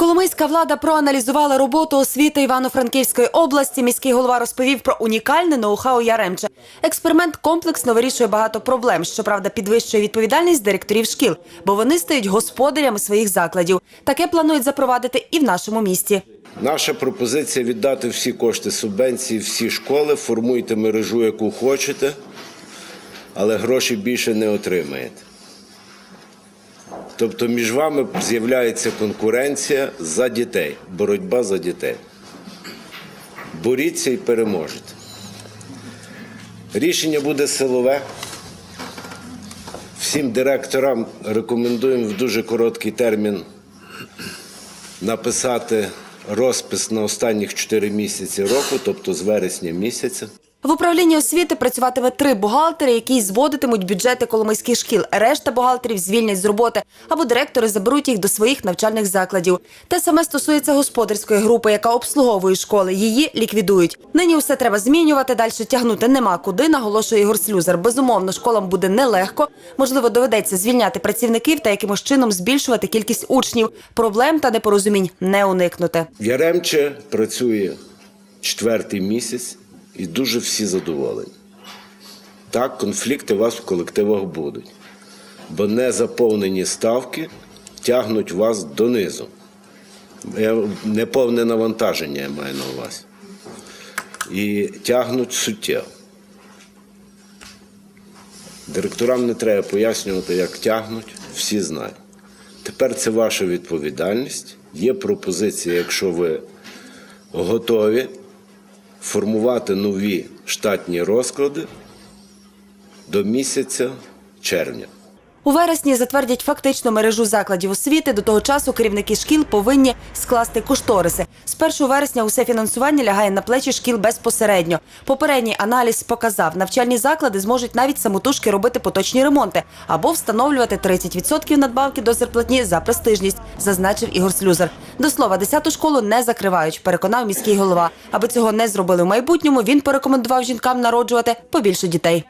Коломийська влада проаналізувала роботу освіти Івано-Франківської області. Міський голова розповів про унікальне ноу-хау Яремче. Експеримент комплексно вирішує багато проблем. Щоправда, підвищує відповідальність директорів шкіл, бо вони стають господарями своїх закладів. Таке планують запровадити і в нашому місті. Наша пропозиція віддати всі кошти субвенції, всі школи, формуйте мережу, яку хочете, але гроші більше не отримаєте. Тобто між вами з'являється конкуренція за дітей, боротьба за дітей. Боріться і переможете. Рішення буде силове. Всім директорам рекомендуємо в дуже короткий термін написати розпис на останніх 4 місяці року, тобто з вересня місяця. В управлінні освіти працюватиме три бухгалтери, які зводитимуть бюджети коломийських шкіл. Решта бухгалтерів звільнять з роботи або директори заберуть їх до своїх навчальних закладів. Те саме стосується господарської групи, яка обслуговує школи. Її ліквідують. Нині все треба змінювати. Далі тягнути нема куди. Наголошує Ігор Слюзар. Безумовно, школам буде нелегко. Можливо, доведеться звільняти працівників та якимось чином збільшувати кількість учнів. Проблем та непорозумінь не уникнути. Яремче працює четвертий місяць і дуже всі задоволені. Так, конфлікти у вас в колективах будуть, бо незаповнені ставки тягнуть вас донизу. Неповне навантаження я маю на увазі. І тягнуть суттєво. Директорам не треба пояснювати, як тягнуть, всі знають. Тепер це ваша відповідальність. Є пропозиція, якщо ви готові формувати нові штатні розклади до місяця червня. У вересні затвердять фактично мережу закладів освіти. До того часу керівники шкіл повинні скласти кошториси. З 1 вересня усе фінансування лягає на плечі шкіл безпосередньо. Попередній аналіз показав, навчальні заклади зможуть навіть самотужки робити поточні ремонти або встановлювати 30% надбавки до зарплатні за престижність, зазначив Ігор Слюзар. До слова, 10-ту школу не закривають, переконав міський голова. Аби цього не зробили в майбутньому, він порекомендував жінкам народжувати побільше дітей.